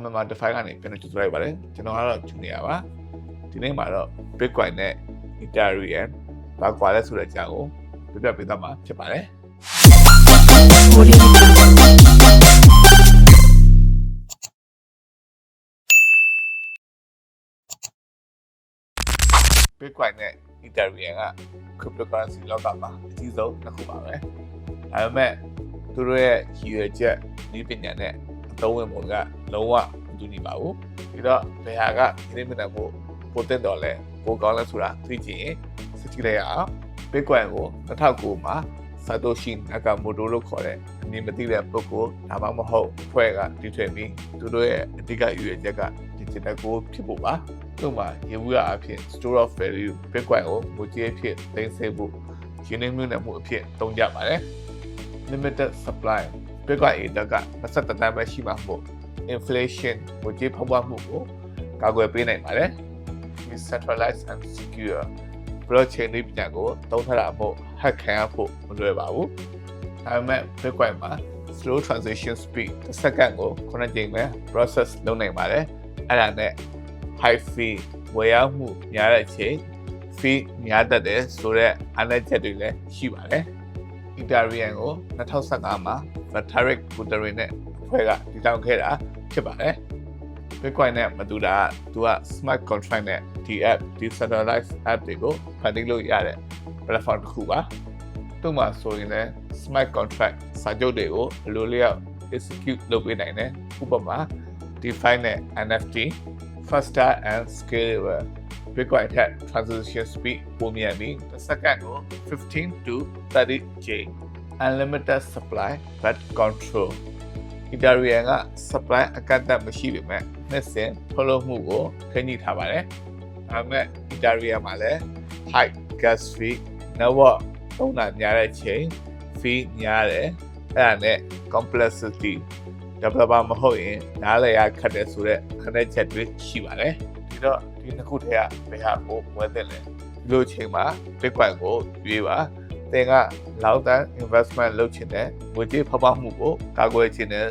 MMA Defy ကနေပြန်လို့ကြိုဆိုလိုက်ပါတယ်ကျွန်တော်ကတော့ Junior ပါဒီနေ့မှာတော့ Bitcoin နဲ့ Ethereum ဘာကွာလဲဆိုတဲ့အကြောင်းကိုပြပြပေးသွားမှာဖြစ်ပါတယ် Bitcoin နဲ့ Ethereum က cryptocurrency လောကမှာအကြီးဆုံးတစ်ခုပါပဲဒါပေမဲ့သူတို့ရဲ့ရည်ရွယ်ချက်ဤပညာနဲ့အ သုံးဝင်ပုံကလုံးဝမတူညီပါဘူးဒီတော့ဘယ်ဟာကဒီနေ့မနက်ကိုပိုတက်တော့လဲပိုကောင်းလဲဆိုတာသိချင်ရင်စစ်ကြည့်လိုက်ရအောင် Bitcoin ကို2009မှာ Satoshi Nakamoto လို့ခေါ်တဲ့အမည်မသိတဲ့ပုဂ္ဂိုလ်ဒါမှမဟုတ်အဖွဲ့ကတည်ထွင်ပြီးသူတို့ရဲ့အဓိကရည်ရွယ်ချက်က digital gold ဖြစ်ဖို့ပါသူ့မှာရေဘူးရအဖြစ် store of value Bitcoin ကိုငွေကြေးအဖြစ်သိမ်းဆည်းဖို့ရင်းနှီးမြှုပ်နှံမှုအဖြစ်သုံးကြပါတယ် limited supply Bitcoin အတက်က23တန်းပဲရှိမှာမို့ inflation ငွေကြေးဖောက်ပွားမှုကိုကာကွယ်ပေးနိုင်ပါတယ် decentralized and secure blockchain နည်းပညာကိုသုံးထားတာမို့ hack ခံရဖို့မလွယ်ပါဘူးဒါပေမဲ့ Bitcoin မှာ slow transaction speed တစ်စက္ကန့်ကို9ကြိမ်ပဲ process လုပ်နိုင်ပါတယ်အဲ့ဒါနဲ့ high fee ဝယ်ရမှုများတဲ့အချိန် fee များတတ်တယ်ဆိုတော့အားနည်းချက်တွေလည်းရှိပါတယ် Ethereum ကို2015မှာ Vitalik Buterin နဲ့အဖွဲ့ကတည်ထောင်ခဲ့တာဖြစ်ပါတယ် Bitcoin နဲ့မတူတာကသူက smart contract နဲ့ ဒီ app decentralized app တွေကိုဖန်တီးလို့ရတဲ့ platform တစ်ခုပါသူ့မှာဆိုရင်လည်း smart contract စာချုပ်တွေကိုဘယ်လိုလျောက် execute လုပ်ပေးနိုင်တယ်ဥပမာ DeFi နဲ့ NFT faster and scalable Bitcoin ထက် transaction speed ပိုမြန်ပြီးတစ်စက္ကန့်ကို15 to 30 J unlimited supply but control Ethereum က supply အကန့်အသတ်မရှိပေမဲ့နှစ်စဉ်ထုတ်လုပ်မှုကိုထိန်းညှိထားပါတယ်။ဒါပေမဲ့ Ethereum မှာလည်း high gas fee network သုံးတာများတဲ့ချိန် fee များတယ်။အဲ့ဒါနဲ့ complexity developer မဟုတ်ရင်နားလည်ရခက်တယ်ဆိုတော့ခက်တဲ့ချက်တွေရှိပါတယ်။ဒီတော့ ဒီနှစ်ခုထဲကဘယ်ဟာကိုဝယ်တယ်လဲဒီလိုချိန်မှာ Bitcoin ကိုရွေးပါသင်က long term investment လုပ်ချင်တဲ့ငွေကြေးဖောက်ပွားမှုကိုကာကွယ်ချင်တဲ့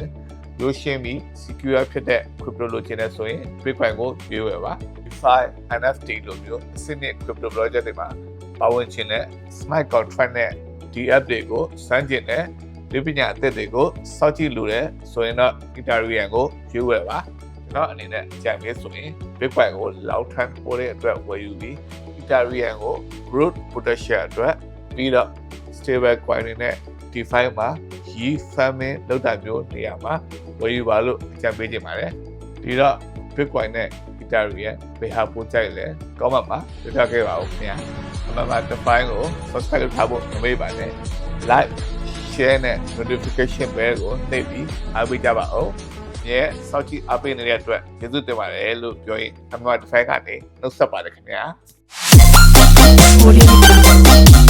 လို့ရှင်းပြီး secure ဖြစ်တဲ့ crypto လုပ်ချင်တဲ့ဆိုရင် Bitcoin ကိုရွေးဝယ်ပါ DeFi NFT လိုမျိုးအစနစ် crypto project တွေမှာပါဝင်ချင်တဲ့ smart contract နဲ့ ဒီ app တွေကိုစမ်းကျင်တဲ့ဒီပညာအသစ်တွေကိုစောင့်ကြည့်လို့ရဆိုရင်တော့ Ethereum ကိုရွေးဝယ်ပါ ကျွန်တော်အနေနဲ့ကြံပေးဆိုရင် Bitcoin ကို long term ပို့တဲ့အတွက်ဝယ်ယူပြီး Ethereum ကို growth potential အတွက်ပြီးတော့ stable coin တွေနဲ့ DeFi မှာ yield farming လုပ်တာမျိုးနေရာမှာဝယ်ယူပါလို့အကြံပေးချင်ပါတယ်ဒီတော့ Bitcoin နဲ့ Ethereum ဘယ်ဟာပိုကြိုက်လဲကောမန့်မှာပြပြခဲ့ပါဦးခင်ဗျာအမှန်မှ DeFi ကို subscribe လုပ်ထားဖို့မမေ့ပါနဲ့ like share နဲ့ notification bell ကိုနှိပ်ပြီးအားပေးကြပါဦး ရဲ့စောင့်ကြည့်အားပေးနေတဲ့အတွက်ကျေးဇူးတင်ပါတယ်လို့ပြောရင်အမှန် DeFi ကနေနှုတ်ဆက်ပါတယ်ခင်ဗျာ Audio